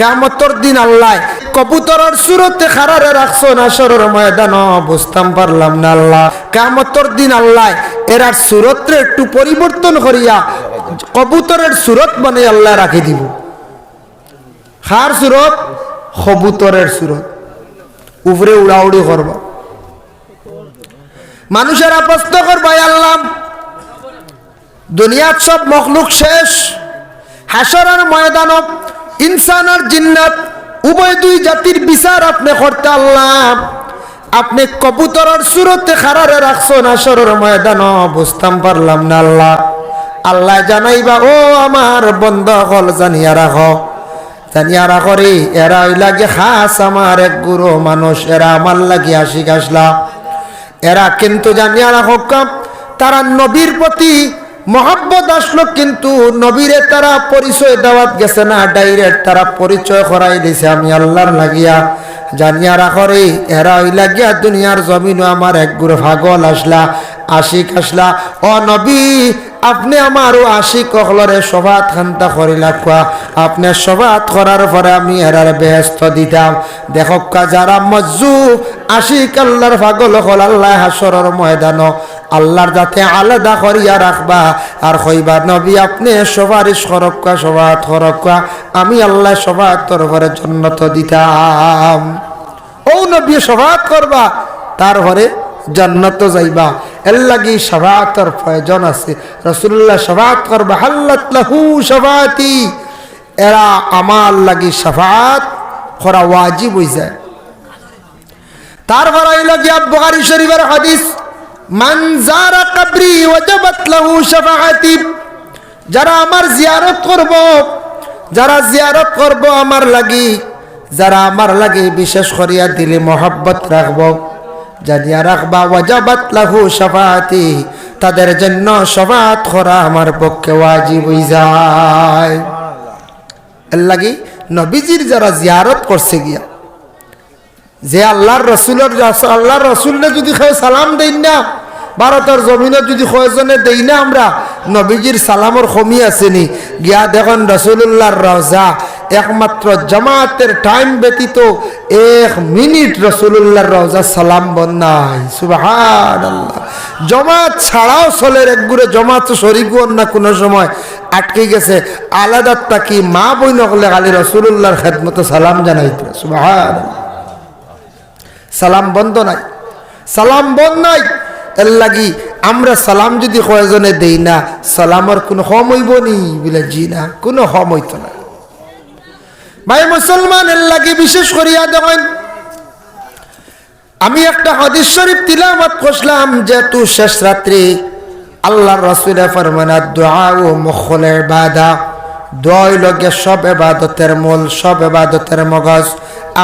কামতর দিন আল্লাহ কবুতরের সুরতে খারারে রাখছো না, সরর ময়দান বুঝতাম পারলাম না আল্লাহ। কামতর দিন আল্লাহ এরার সুরতরে একটু পরিবর্তন করিয়া কবুতরের সুরত মানে আল্লাহ রাখি দিব। খার সুরত? কবুতরের সুরত। উপরে উড়াউড়ি করবা। মানুষের প্রশ্ন করবাই আল্লাহ। দুনিয়ার সব মখলুক শেষ। হাসরের ময়দান ইনসান আর জিন্নাত, উভয় দুই জাতির বিচার আপনি করতে আল্লাহ। আপনি কবুতরের সুরতে খারারে রাখছো না, সরর ময়দান বুঝতাম পারলাম না আল্লাহ। আল্লাহ জানাইবা, ও আমার বন্ধ হল জানিয়া রাখো। জানিয়া রাখরে এরা ওই লাগে খাস আমার এক গুরু মানুষ, এরা আমার লাগি আসিক আসলা। এরা কিন্তু জানিয়া রাখো তারা নবীর প্রতি মহাব্বত আসলো, কিন্তু নবীরে তারা পরিচয় দেওয়াত গেছে না ডাইরেক্ট তারা পরিচয় করাই দিছে। আমি আল্লাহর লাগিয়া জানিয়া রাখরে এরা ওই লাগিয়া দুনিয়ার জমিনও আমার এক ভাগল আসলা, আশিক আসলা। অনবী নবী আপনি আমারও আশিক হলরে সবাত খান্তা করিলা কোয়া। আপনি সবাত করার পরে আমি এরার বেহস্ত দিতাম। দেখকা যারা মজ্জু, আশিক আল্লাহর পাগল হল আল্লাহ হাসরের ময়দান আল্লাহর যাতে আলাদা করিয়া রাখবা। আর কইবা, নবী আপনি সবারিশ করক্কা সবাত করক্কা আমি আল্লাহ সবাত তরফরে জন্নত দিতাম। ও নবী, সবাত করবা। তারপরে জান্নাত যাইবা। এর লাগি সবাতর প্রয়োজন আছে। রসুল্লাহ সবাত করবা, হাল্লাত লাহু সবাতি এরা আমার লাগি সফাত করা ওয়াজিব হয়ে যায়। তারপর আইল গিয়া বুখারী শরীফের হাদিস, মান জারা কবরি ওয়াজাবাত লাহু শাফাআতি যারা আমার জিয়ারত করব, যারা জিয়ারত করব আমার লাগি, যারা আমার লাগি বিশেষ করিয়া দিলে মহব্বত রাখব। জানিয়া রাখবা, ওয়াজাবাত লাহু শাফাআতি তাদের জন্য শফাত করা আমার পক্ষে ওয়াজিব হয়ে যায়। লাগি নবীজির যারা জিয়ারত করছে গিয়া, যে আল্লাহর রসুলের আল্লাহর রসুলনে যদি হয় সালাম দেই না, ভারতের জমিনে যদি কয়জনে দেই না আমরা, নবীজির সালামর কমি আসেনি গিয়া দেখুন রসুল্লাহর রওজা একমাত্র জামাতের টাইম ব্যতীত এক মিনিট রসুল্লাহর রওজা সালাম বন্যাই আল্লাহ জমাত ছাড়াও চলের একগুড়ে জমাত শরিক না কোনো সময় আটকে গেছে। আলাদা তাকি মা বই নকলে খালি রসুল্লাহর খেদমতো সালাম জানাইতে সুবাহান সালাম বন্ধ নাই। সালাম বন্ধ নাই। এর লাগি আমরা সালাম যদি কয়জনে দেই না, সালামর কোনো হম হইব নি বলে জি না কোনো হম হইত না। ভাই মুসলমান এর লাগি বিশেষ করিয়া দেখেন আমি একটা হাদিস শরীফ তিলামত করলাম, যেহেতু শেষ রাত্রি, আল্লাহর রসুলে ফরমানা দোয়া ও মুখলের বাদা দোয়াই লগে সব এবাদতের মূল, সব এবাদতের মগজ।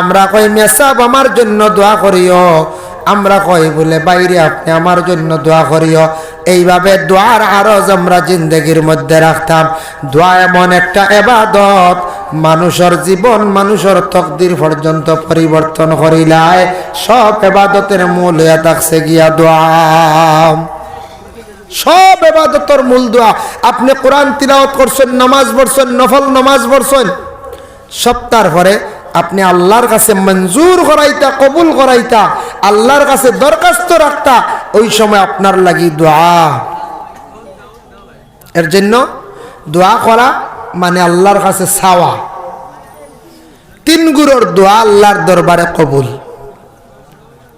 আমরা কই, মেসাব আমার জন্য দোয়া করিও। আমরা কই, বলে, বাইরে আপনি আমার জন্য দোয়া করিও। এইভাবে দোয়ার আরজ আমরা জিন্দগির মধ্যে রাখতাম। দোয়া এমন একটা এবাদত, মানুষের জীবন, মানুষের তকদির পর্যন্ত পরিবর্তন করিলায়। সব এবাদতের মূল হইয়া থাকছে গিয়া দোয়া। সব এবাদতর মূল দোয়া। আপনি কোরআন তিলাওয়াত করছেন, নামাজ পড়ছেন, নফল নামাজ পড়ছেন। সপ্তাহ পরে আপনি আল্লাহর কাছে মঞ্জুর করাইতা, কবুল করাইতা, আল্লাহর কাছে দরখাস্ত রাখতা ওই সময় আপনার লাগি দোয়া। এর জন্য দোয়া করা মানে আল্লাহর কাছে ছাওয়া তিন গুরুর দোয়া আল্লাহর দরবারে কবুল।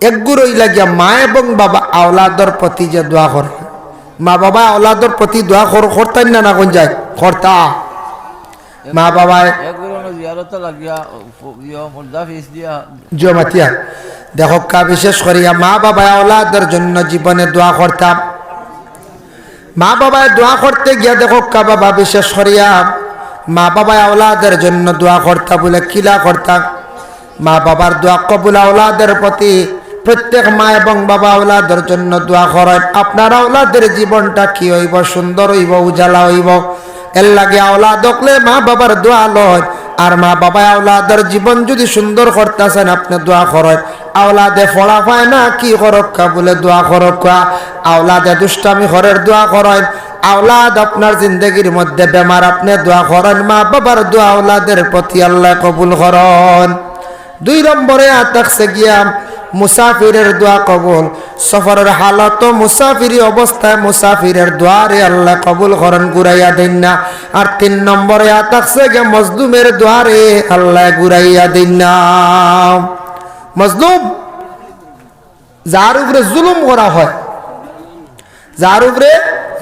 এক গুরুই লাগিয়া মা এবং বাবা আওলাদর প্রতি যে দোয়া করে। মা বাবা আওলাদর প্রতি দোয়া করতেন না না কোন যায় কর্তা। মা বাবায় জমাতিয়া, দেখো কা বিশেষ করিয়া মা বাবা আওলাদের জন্য জীবনে দোয়া করতাম। মা বাবায় দোয়া করতে গিয়া দেখো কা বাবা বিশেষ করিয়া মা বাবা আওলাদের জন্য দোয়া করতা বলে কিলা করতাম। মা বাবার দোয়া কবুল আওলাদের প্রতি প্রত্যেক মা এবং বাবা আওলাদের জন্য দোয়া করেন। আপনার আওলাদের জীবনটা কি হইব, সুন্দর হইব, উজালা হইব? এর লাগে আওলাদ দেখলে মা বাবার দোয়া লয়। আর মা বাবা আওলাদের জীবন যদি সুন্দর করতেছেন, আপনি দোয়া করেন। আওলাদে ফলা পায় না, কি করক্কা বলে দোয়া করক্কা আওলাদে দুষ্টামি ঘরের দোয়া করেন। আওলাদ আপনার জিন্দগির মধ্যে বেমার, আপনি দোয়া করেন। মা বাবার দোয়া আওলাদের প্রতি আল্লাহ কবুল করেন। দুই নম্বরে আতাকছে গিয়া মুসাফিরের দোয়া কবুল। সফরের হালত মুসাফিরি অবস্থায় মুসাফিরের দোয়ারে আল্লাহ কবুল করেন গুরাইয়া দেন না। আর তিন নম্বরে আতাকছে গিয়া মজলুমের দোয়ারে আল্লাহ গুরাইয়া দেন না। মজলুম, যার উপরে জুলুম করা হয়, যার উপরে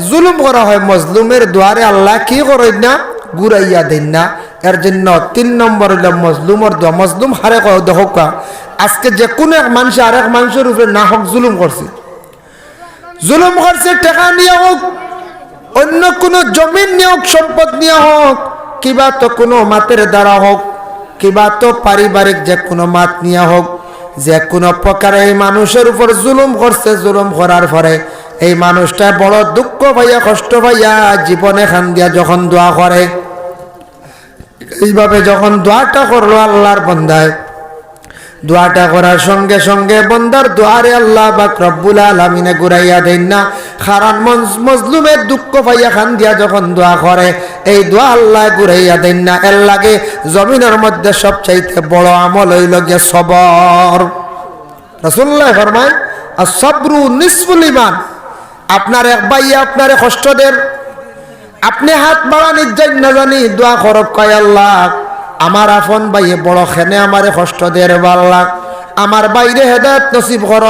জুলুম করা হয়, মজলুমের দ্বারে আল্লাহ কি করেন না? গুরাইয়া দেন না। এর জন্য তিন নম্বর হইল মজলুমর দোয়া। মজলুম হারে দেখক আজকে যে কোনো এক মানুষ আরেক মানুষের উপরে না হোক জুলুম করছে। জুলুম করছে টাকা নিয়ে হোক, অন্য কোনো জমিন নিয়ে হোক, সম্পদ নিয়ে হোক, কিবা তো কোনো মাতের দ্বারা হোক, কিবা তো পারিবারিক যে কোনো মাত নিয়ে হোক, যে কোনো প্রকারে এই মানুষের উপর জুলুম করছে, জুলুম করার পরে এই মানুষটা বড় দুঃখ পাইয়া, কষ্ট পাইয়া জীবনে খান দিয়া যখন দোয়া করে, এইভাবে যখন দোয়াটা করল আল্লাহর বন্ধায় দোয়াটা করার সঙ্গে সঙ্গে বন্দার দোয়ারে আল্লাহ বা রব্বুল আলমিনে ঘুরাইয়া দেন না। খারান মজলুমের দুঃখ পাইয়া খান দিয়া যখন দোয়া করে, এই দোয়া আল্লাহ ঘুরাইয়া দেন না। এর লাগে জমিনের মধ্যে সবচাইতে বড় আমল হইল গিয়ে সবর। রসুল্লাহ ফরমায় আর সবরু নিসফুল ইমান আপনার এক বাইয়া আপনারে কষ্ট দেন। আপনি হাত বাড়ানির না জানি দোয়া করক কয় আল্লাহ। আমার আফন বাইয়ে বড় খেনে আমারে কষ্ট দের আল্লাহ আমার বাইরে হেদায়ত নসিব কর।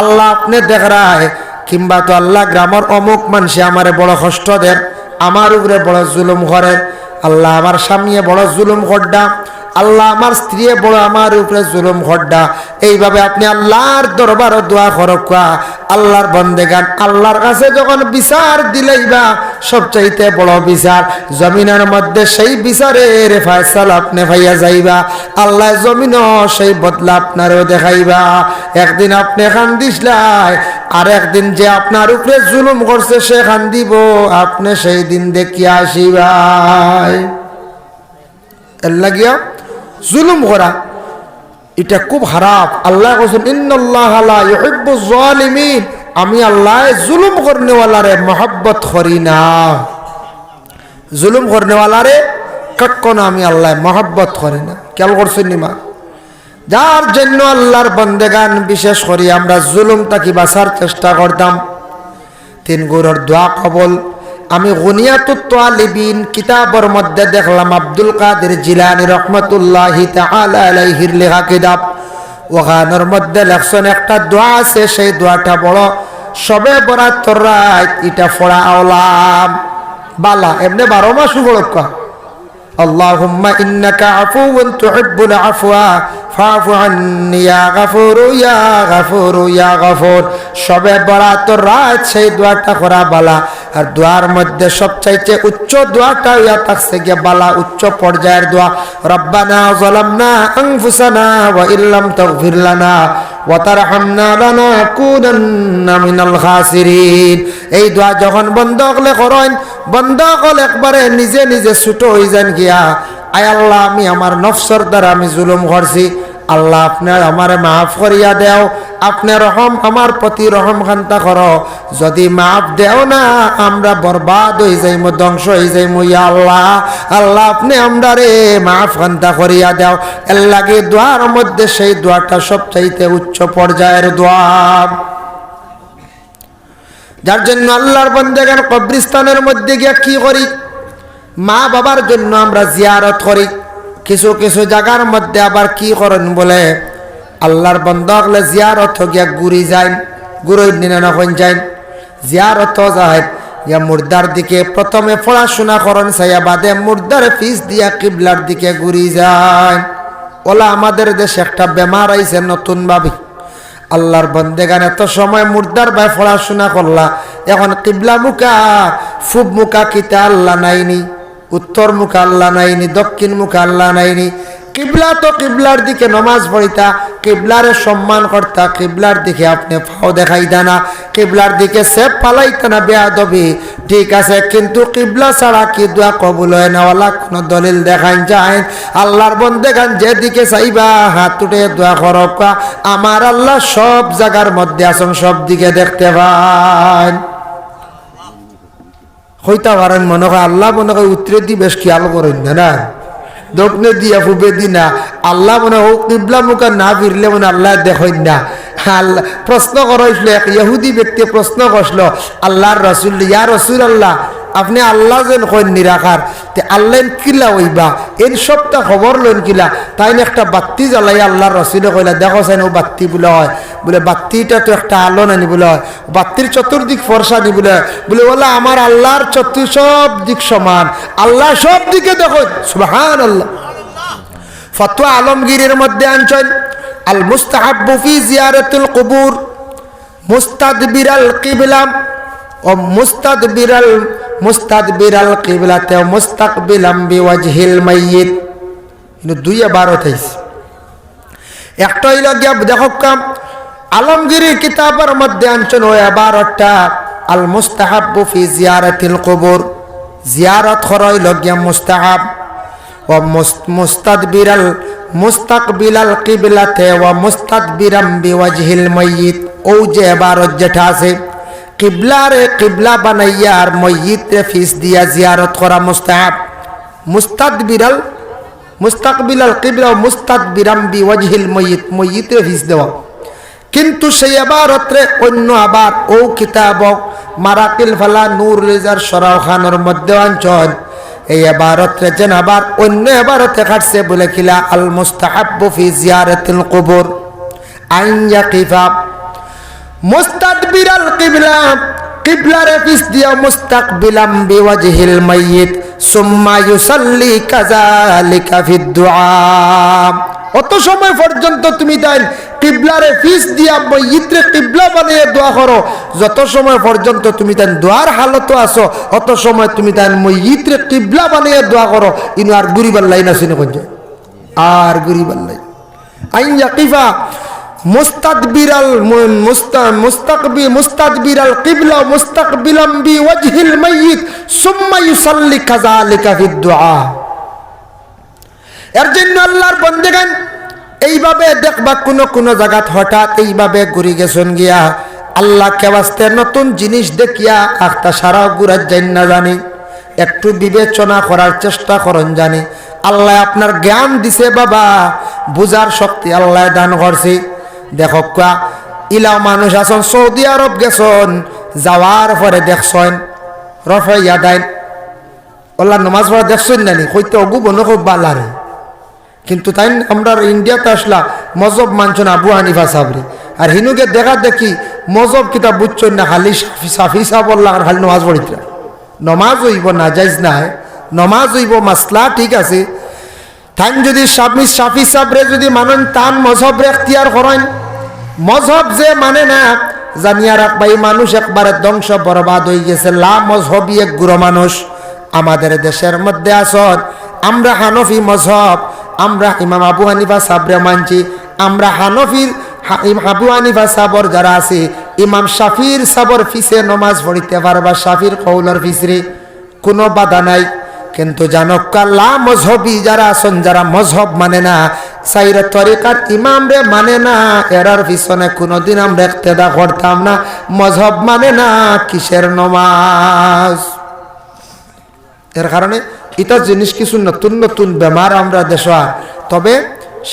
আল্লাহ আপনি দেখরায় কিংবা তো আল্লাহ গ্রামের অমুক মানুষে আমারে বড় কষ্ট দেন, আমার উপরে বড় জুলুম করে। আল্লাহ আমার স্বামীয়ে বড় জুলুম করডা। আল্লাহ আমার স্ত্রী বড় আমার উপরে জুলুম খড্ডা এইভাবে আপনি আল্লাহর দরবার দোয়া করকা আল্লাহর বন্দেগান, আল্লাহর কাছে যখন বিচার দিলেইবা সবচাইতে বড় বিচার, জমিনের মধ্যে সেই বিচারের ফয়সাল আপনি ভাইয়া যাইবা। আল্লাহ জমিন সেই বদলা আপনারও দেখাইবা। একদিন আপনি খান দিসলাই আর একদিন যে আপনার উপরে জুলুম করছে সে খান দিব, আপনি সেই দিন দেখিয়া আসিবাই। লাগিয়া জুলুম করা, এটা খুব খারাপ আল্লাহ কোসেন আমি আল্লাহ জুলুম করনেওয়ালারে মহব্বত করি না। জুলুম করনেওয়ালারে কখনো আমি আল্লাহ মহব্বত করি না। খেয়াল করছেন নিমা যার জন্য আল্লাহর বন্দেগান বিশেষ করি, আমরা জুলুম তাকি বাঁচার চেষ্টা করতাম। তিন গুরুর দোয়া কবল আমি গুনিয়াতিন কিতাবর মধ্যে দেখলাম আব্দুল কাদের জিলানি রহমতুল্লাহি তালাহির লেখা কিতাব। ওখানোর মধ্যে লেখছেন, একটা দোয়া আছে, সেই দোয়াটা বড় সবে বড় তোর এটা ফোড়া ওলাম বালা, এমনি বারো মাস উপলক্ষ। আল্লাহুম্মা ইন্নাকা আফুউন ফাফু ইয়া ইয়া সবে রাত সেই দোয়াটা করা বালা। আর দোয়ার মধ্যে সবচাইতে উচ্চ দোয়াটা ইয়া থাকছে গিয়ে বালা উচ্চ পর্যায়ের দোয়া। রব্বানা যালামনা আনফুসানা ওয়া ইল্লাম তাগফির লানা ওয়া তারহামনা লানাকুনান্না মিনাল খাসিরিন। এই দোয়া যখন বন্ধ হলে করেন, বন্ধ হলে একবারে নিজে নিজে ছোট হয়ে যান গিয়া। আয় আল্লাহ, আমি আমার নফসর দ্বারা আমি জুলুম করছি। আল্লাহ আপনার আমার মাফ করিয়া দেও আপনি রহম আমার প্রতি রহম খান্তা করো। যদি মাফ দেও না, আমরা বরবাদ হয়ে যাইম, ধ্বংস হয়ে যাইম, ইয়া আল্লাহ। আল্লাহ আপনি আমরা রে মাফ খান্তা করিয়া দেও। এর লাগে দোয়ার মধ্যে সেই দোয়াটা সবচাইতে উচ্চ পর্যায়ের দোয়া। যার জন্য আল্লাহর বন্দেগান কবরিস্তানের মধ্যে গিয়া কি করি? মা বাবার জন্য আমরা জিয়ারত করি। কিছু কিছু জায়গার মধ্যে আবার কি করেন বলে? আল্লাহর বন্ধ হলে জিয়ারত গিয়া গুড়ি যায় গুড়ই দিনে নখন যায় জিয়ারত যায়, ইয়া মুর্দার দিকে প্রথমে পড়াশোনা করেন সাইয়া বাদে মুর্দার ফিস দিয়া কিবলার দিকে ঘুরি যায় ওলা আমাদের দেশে একটা বেমার আইছে নতুন ভাবে। আল্লাহর বন্দেগান এত সময় মুর্দার ভাই পড়াশোনা করলা, এখন কিবলা মুখা, ফুব মুখা কিতা আল্লাহ নাইনি। উত্তর মুখ আল্লাহ নাইনি, দক্ষিণ মুখ আল্লাহ নাইনি। কিবলা তো কিবলার দিকে নমাজ পড়িতা, কিবলারে সম্মান করতা, কিবলার দিকে আপনি ফাও দেখাইতা না, কিবলার দিকে সেপ পালাইতা না বেয়াদবি। ঠিক আছে, কিন্তু কিবলা ছাড়া কি দোয়া কবুল হয় না? ওলা কোনো দলিল দেখাই যায় আল্লাহর বন্দে গান যেদিকে চাইবা, হাত উঠে দোয়া করকা আমার আল্লাহ সব জায়গার মধ্যে আসন সব দিকে দেখতে পান। হইতা পারেন, মনে হয় আল্লাহ মনে হয় উত্তরে দি বেশ খেয়াল করেন, না দক্ষিণে দিয়া ফুবে দি না। আল্লাহ মনে হোক কিবলা মুখে না ফিরলে মনে আল্লাহ দেখেন না। আল্লাহ প্রশ্ন করাইছিল, এক ইহুদি ব্যক্তি প্রশ্ন করছিল, আল্লাহর রসুল ইয়া রসুল আল্লাহ আপনি আল্লাহ যেন কইন নিরাকার, তে আল্লাহ কিলা হইবা? এই সবটা খবর লইন কিলা? তাই একটা বাত্তি জ্বালাই আল্লাহর রসুলে কইলা, দেখো চাই ও বাত্তি বলে হয়। বলে, বাত্তিটা তো একটা আলো নানি বলে? বাত্তির চতুর্দিক ফর্সা নি বলে। বলে বলে আমার আল্লাহর চতুর সব দিক সমান। আল্লাহ সব দিকে দেখো সুবহান আল্লাহ ফতোয়া আলমগীরের মধ্যে আনছেন আল মুস্তাহাব্বু ফি জিয়ারাতুল কুবুর, মুস্তাদবিরাল কিবলাম ও মুস্তাদবিরাল মুস্তাদবিরাল কিবলাতে মুস্তাকবিলাম বিওয়াজহিল মাইয়িত। কিন্তু দুই বার হইছে একটা হইল গিয়া, দেখো কাম আলমগীরের কিতাবের মধ্যে আনছেন ওই বারোটা আল মুস্তাহাব্বু ফি জিয়ারাতিল কুবুর। জিয়ারত খরইল গিয়া মুস্তাহাব। ও মুস্তাদবিরাল, মুস্তাকবিলাল কিবলাতে ও মুস্তাদবিরাম বিওয়াজহিল মাইয়িত। ও যে এবারত যেটা আছে কিবলারে কিবলা বানাইয়া আর ময়িতে ফিস দিয়া জিয়ারত করা মুস্তাহাব। মুস্তাদবিরাল, মুস্তাকবিলাল কিবলা ও মুস্তাদবিরাম বিওয়াজহিল মাইয়িত ময়িতে ফিস দেওয়া। কিন্তু সেই আবারত্রে অন্য আবার ও কিতাব মারাকিল ফালা নূর লেজার সরাও খানোর মধ্যে অঞ্চল। এই এবারত্রে যেন আবার অন্য এবারতে খাটছে বলে কিলা আল মুস্তাহাব্বু ফি জিয়ারাতিল কুবুর। আইন ইয়াকিফা মুস্তাদবিরাল কিবলা, কিবলারে পিস দিয়া মুস্তাকবিলাম বিওয়াজহিল মাইয়িত, সুম্মা ইউসাল্লি কাযালিকা ফিদ দুআ অত সময় পর্যন্ত তুমি তাই কিবলারে ফিস দিয়া মইয়িত্রে কিবলা বানিয়ে দোয়া করো। যত সময় পর্যন্ত তুমি তাই দোয়ার হালত আছো, অত সময় তুমি তাই মইয়িত্রে কিবলা বানিয়ে দোয়া করো। ইনু আর গুরিবার লাইন আছে না আর গুরিবার লাইন আইন ইয়াকিফা মুস্তাদবিরাল মুস্তা, মুস্তাকবি মুস্তাদবিরাল কিবলা মুস্তাকবিলাম বি ওয়াজহিল মাইয়িত সুম্মা ইউসাল্লি কাযালিকা ফিদ দুআ এর জন্য আল্লাহর বন্দেগান এইভাবে দেখবা কোনো কোনো জায়গাত হঠাৎ এইভাবে ঘুরি গেছেন গিয়া। আল্লাহ কেবাস্তে নতুন জিনিস দেখিয়া আখটা সারা ঘুরার যাই না জানি। একটু বিবেচনা করার চেষ্টা করন জানি। আল্লাহ আপনার জ্ঞান দিছে বাবা বুজার শক্তি আল্লাহ দান করছে। দেখো কা ইলা মানুষ আছেন, সৌদি আরব গেছন, যাওয়ার পরে দেখছেন রফে ইয়াদাইন আল্লাহ নমাজ পড়া দেখছেন জানি হইতে অগু বন খুব বালারে কিন্তু তাই আমরা ইন্ডিয়াতে আসলা, মজব মানছেন আবু হানিফা সাবরি। আর হিনুকে দেখা দেখি মজব কিতাব বুঝছেন না, খালি সাফি সাহ আর খালি নমাজ পড়িতরা নমাজ হইব না যাইজ নাই, নমাজ হইব, মাসলা ঠিক আছে। তাই যদি সাফি সাফি সাবরে যদি মানেন, তান মজহবরে এখতিয়ার করেন। মজহব যে মানে না, জানিয়া রাখবা এই মানুষ একবারে ধ্বংস, বরবাদ হয়ে গেছে। লা মজহবি এক গুরু মানুষ। আমাদের দেশের মধ্যে আসন আমরা হানফি মজহব। আমরা ইমাম আবু হানিফা সাবরে মানছি, আমরা হানফির আবু হানিফা সাবর যারা আছে, ইমাম শাফির সাবর ফিসে নমাজ পড়িতে পারবা, শাফির কৌলর ফিসরে, কোনো বাধা নাই। কিন্তু জানক কাল্লা মজহবি যারা আছেন, যারা মজহব মানে না, সাইর তরিকার ইমাম রে মানে না, এরার পিছনে কোনোদিন আমরা একতেদা করতাম না। মজহব মানে না, কিসের নমাজ? এর কারণে এটা জিনিস কিছু নতুন নতুন বেমার আমরা দেশ তবে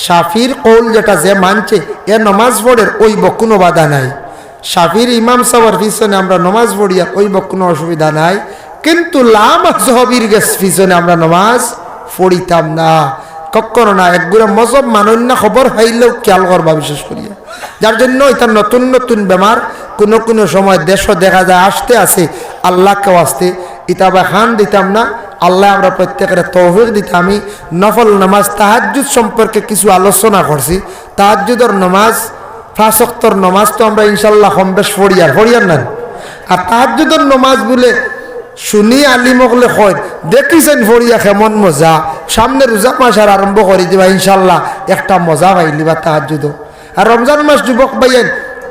সাফির কৌল যেটা যে মানছে, এ নমাজ পড়ের ওই কোনো বাধা নাই। সাফির ইমাম সাবর পিছনে আমরা নমাজ পড়ি আর ওই কোনো অসুবিধা নাই। কিন্তু লামহবির গেস পিছনে আমরা নমাজ পড়িতাম না। কখনো না একগুলো মজব মানন্য খবর হইলেও খেয়াল করবা বিশেষ করিয়া। যার জন্য এটা নতুন নতুন বেমার কোনো কোনো সময় দেশ দেখা যায়, আসতে আসে আল্লাহকেও আসতে। ইতাবা খান দিতাম না আল্লাহ আমরা প্রত্যেকের তৌফিক দিতে আমি নফল নামাজ তাহাজুদ সম্পর্কে কিছু আলোচনা করছি। তাহাজুদর নামাজ ফাঁসক্তর নামাজ তো আমরা ইনশাল্লাহ বেশ ফড়িয়ার ফড়িয়ার না আর তাহাজুদর নামাজ বলে শুনি আলিমকলে কয় দেখিছেন ফড়িয়া কেমন মজা। সামনে রোজা মাস আর আরম্ভ করে দিবা ইনশাল্লাহ একটা মজা পাইলি বা তাহাজুদ আর রমজান মাস যুবক ভাইয়েন,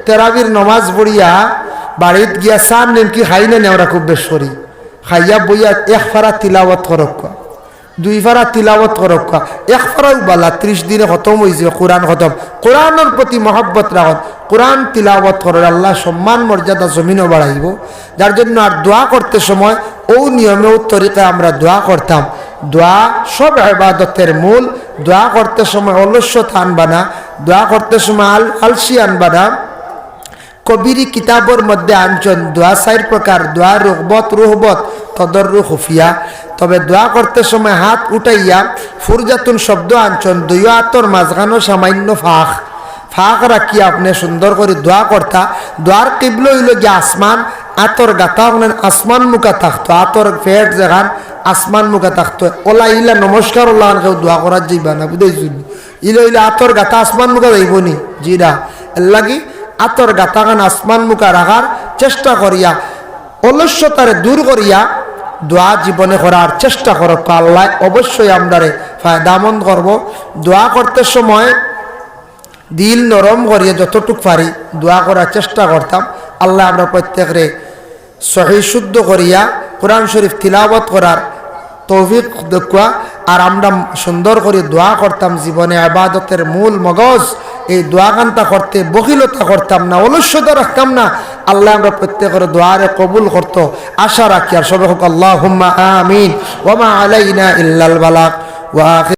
তেরাবির নমাজ পড়িয়া বাড়িত গিয়া চান নেন কি খাই নেন আমরা খুব বেশ করি খাইয়া বইয়া এক ফারা তিলাওয়াত করক দুই ফারা তিলাওয়াত করক এক ফারাও বালা ত্রিশ দিনে খতম হয়েছে কোরআন খতম। কোরআনের প্রতি মহব্বত রাখত কোরআন তিলাওয়াত করার আল্লাহ সম্মান মর্যাদা জমিনও বাড়াইব যার জন্য আর দোয়া করতে সময় ও নিয়মে তরিকায় আমরা দোয়া করতাম দোয়া সব আবাদতের মূল। দোয়া করতে সময় অলস্য আনবা না দোয়া করতে সময় আল আলসি আনবা না কবিরি কিতাবর মধ্যে আনছেন দোয়া চার প্রকার দোয়া রুহবত রুহবত তদর্রু খুফিয়া তবে দোয়া করতে সময় হাত উঠাইয়া ফুরজাতুন শব্দ আনছেন দুই হাতর মাঝখানো সামান্য ফাঁক। ফাঁক রাখি আপনি সুন্দর করে দোয়া করতা দোয়ার কিবল হইল গিয়ে আসমান আতর গাতা মানে আসমান মুখা থাকতো আতর ফেট যেখান আসমান মুখা থাকতো ওলা ইলা নমস্কার ওলা কেউ দোয়া করার যাইবা না বুঝাইছি ইলে ইলে আতর গাতা আসমান মুখা যাইব নি জিরা এর লাগি আতর গাতাগান আসমান মুখা রাখার চেষ্টা করিয়া অলস্যতারে দূর করিয়া দোয়া জীবনে করার চেষ্টা করো আল্লাহ অবশ্যই আমরারে ফায়দামন্দ করব দোয়া করতে সময় দিল নরম করিয়া যতটুক পারি দোয়া করার চেষ্টা করতাম আল্লাহ আমরা প্রত্যেকরে সহি শুদ্ধ করিয়া কোরআন শরীফ তিলাবত করার তৌফিক দেখুয়া আর আমরা সুন্দর করে দোয়া করতাম জীবনে আবাদতের মূল মগজ। এই দোয়াগানটা করতে, বকিলতা করতাম না অলস্যতা রাখতাম না। আল্লাহ আমরা প্রত্যেকের দোয়ারে কবুল করত। আশা রাখি আর সবাই হোক আল্লাহ আমিন। ওমা আলাইনা ইল্লাল বালাক ওয়া